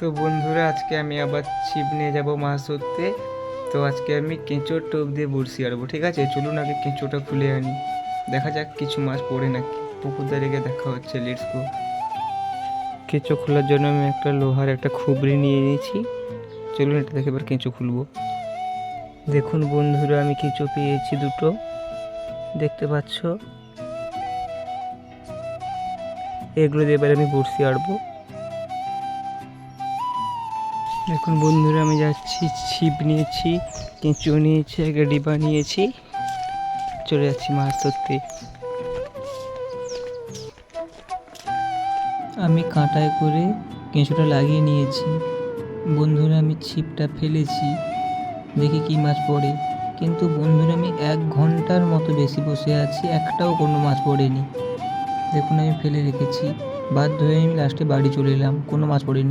তো বন্ধুরা, আজকে আমি আবার ছিপ নিয়ে যাব মাছ ধরতে। তো আজকে আমি কেঁচোর টোপ দিয়ে বড়শি আড়বো, ঠিক আছে? চলুন আগে কেঁচোটা খুলে আনি। দেখা যাক কিছু মাছ পড়ে নাকি। পুকুর গিয়ে দেখা হচ্ছে লেটস গো কেঁচো খোলার জন্য আমি একটা লোহার একটা খুবড়ি নিয়ে নিয়েছি। চলুন এটা দেখে এবার কেঁচো খুলবো। দেখুন বন্ধুরা, আমি কেঁচো পেয়েছি দুটো। দেখতে পাচ্ছ? এগুলো দিয়ে এবার আমি বড়শি আড়বো। দেখুন বন্ধুরা, আমি যাচ্ছি, ছিপ নিয়েছি, কেঁচো নিয়েছি, একটা ডিবা নিয়েছি। চলে যাচ্ছি মাছ ধরতে। আমি কাঁটায় করে কেঁচোটা লাগিয়ে নিয়েছি। বন্ধুরা, আমি ছিপটা ফেলেছি। দেখি কি মাছ পড়ে। কিন্তু বন্ধুরা, আমি এক ঘণ্টার মতো বেশি বসে আছি, একটাও কোনো মাছ পড়েনি। দেখুন, আমি ফেলে রেখেছি। বাধ্য হয়ে আমি লাস্টে বাড়ি চলে এলাম, কোনো মাছ পড়েনি।